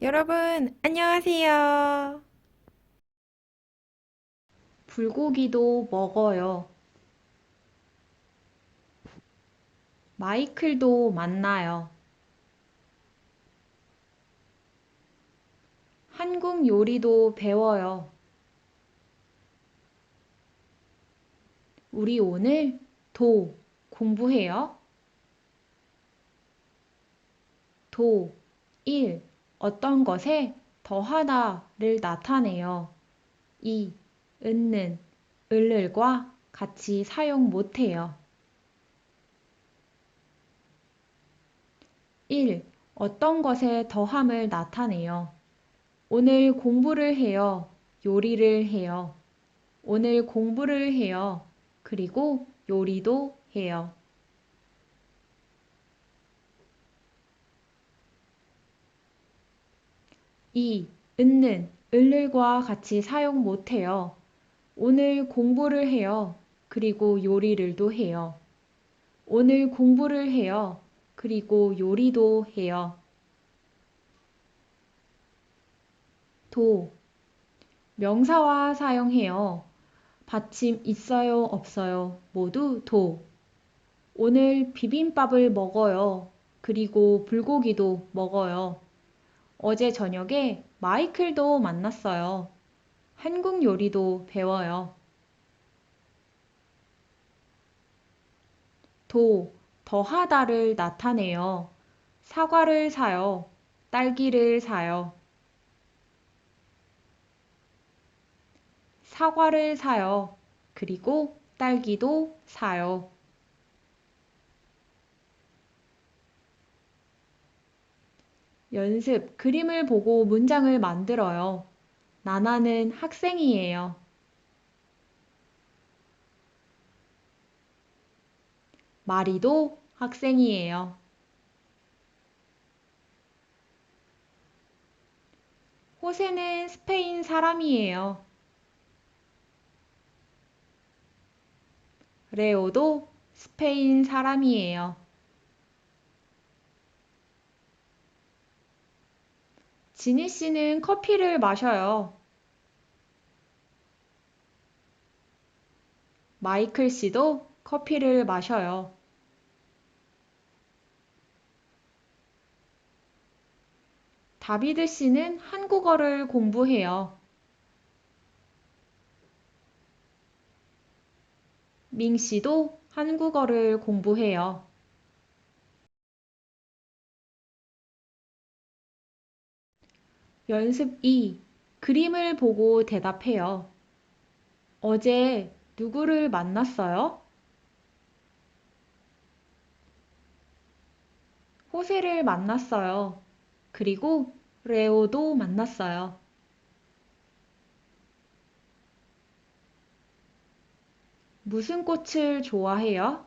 여러분, 안녕하세요. 불고기도 먹어요. 마이클도 만나요. 한국 요리도 배워요. 우리 오늘 도 공부해요. 도 1. 어떤 것에 더하다를 나타내요. 2. 은는, 을을과 같이 사용 못해요. 1. 어떤 것에 더함을 나타내요. 오늘 공부를 해요. 요리를 해요. 오늘 공부를 해요. 그리고 요리도 해요. 2. 은는, 을을과 같이 사용 못해요. 오늘 공부를 해요. 그리고 요리를도 해요. 오늘 공부를 해요. 그리고 요리도 해요. 도. 명사와 사용해요. 받침 있어요, 없어요. 모두 도. 오늘 비빔밥을 먹어요. 그리고 불고기도 먹어요. 어제 저녁에 마이클도 만났어요. 한국 요리도 배워요. 도, 더하다를 나타내요. 사과를 사요. 딸기를 사요. 사과를 사요. 그리고 딸기도 사요. 연습, 그림을 보고 문장을 만들어요. 나나는 학생이에요. 마리도 학생이에요. 호세는 스페인 사람이에요. 레오도 스페인 사람이에요. 지니 씨는 커피를 마셔요. 마이클 씨도 커피를 마셔요. 다비드 씨는 한국어를 공부해요. 밍 씨도 한국어를 공부해요. 연습 2. 그림을 보고 대답해요. 어제 누구를 만났어요? 호세를 만났어요. 그리고 레오도 만났어요. 무슨 꽃을 좋아해요?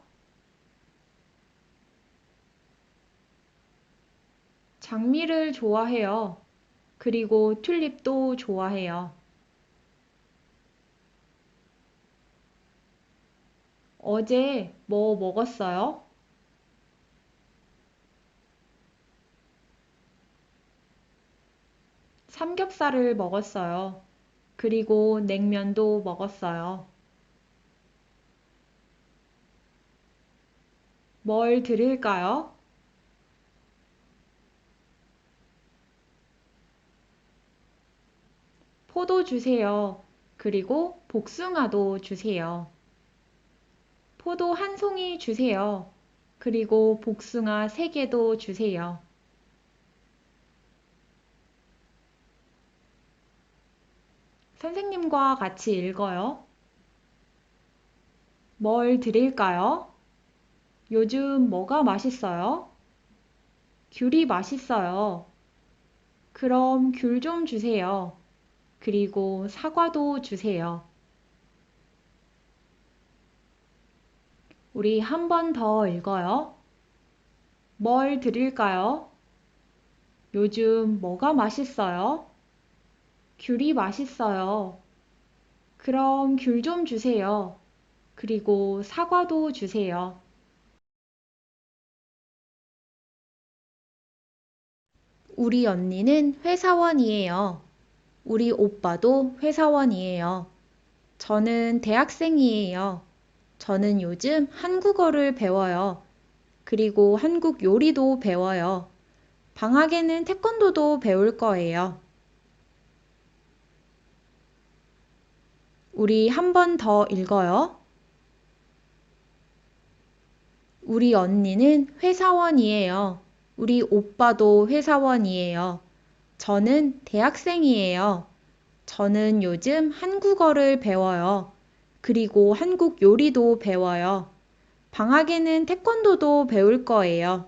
장미를 좋아해요. 그리고 튤립도 좋아해요. 어제 뭐 먹었어요? 삼겹살을 먹었어요. 그리고 냉면도 먹었어요. 뭘 드릴까요? 포도 주세요. 그리고 복숭아도 주세요. 포도 한 송이 주세요. 그리고 복숭아 세 개도 주세요. 선생님과 같이 읽어요. 뭘 드릴까요? 요즘 뭐가 맛있어요? 귤이 맛있어요. 그럼 귤 좀 주세요. 그리고 사과도 주세요. 우리 한 번 더 읽어요. 뭘 드릴까요? 요즘 뭐가 맛있어요? 귤이 맛있어요. 그럼 귤 좀 주세요. 그리고 사과도 주세요. 우리 언니는 회사원이에요. 우리 오빠도 회사원이에요. 저는 대학생이에요. 저는 요즘 한국어를 배워요. 그리고 한국 요리도 배워요. 방학에는 태권도도 배울 거예요. 우리 한 번 더 읽어요. 우리 언니는 회사원이에요. 우리 오빠도 회사원이에요. 저는 대학생이에요. 저는 요즘 한국어를 배워요. 그리고 한국 요리도 배워요. 방학에는 태권도도 배울 거예요.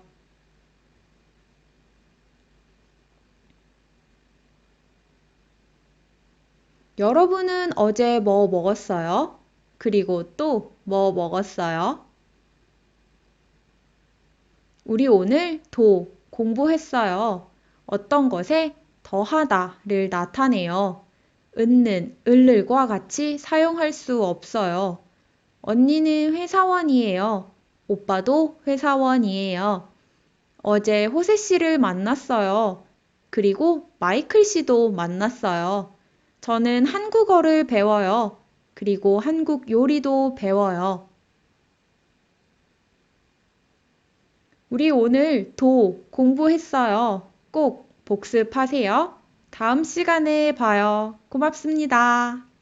여러분은 어제 뭐 먹었어요? 그리고 또 뭐 먹었어요? 우리 오늘 도 공부했어요. 어떤 것에 더하다를 나타내요. 은는 을을과 같이 사용할 수 없어요. 언니는 회사원이에요. 오빠도 회사원이에요. 어제 호세 씨를 만났어요. 그리고 마이클 씨도 만났어요. 저는 한국어를 배워요. 그리고 한국 요리도 배워요. 우리 오늘 도 공부했어요. 꼭 복습하세요. 다음 시간에 봐요. 고맙습니다.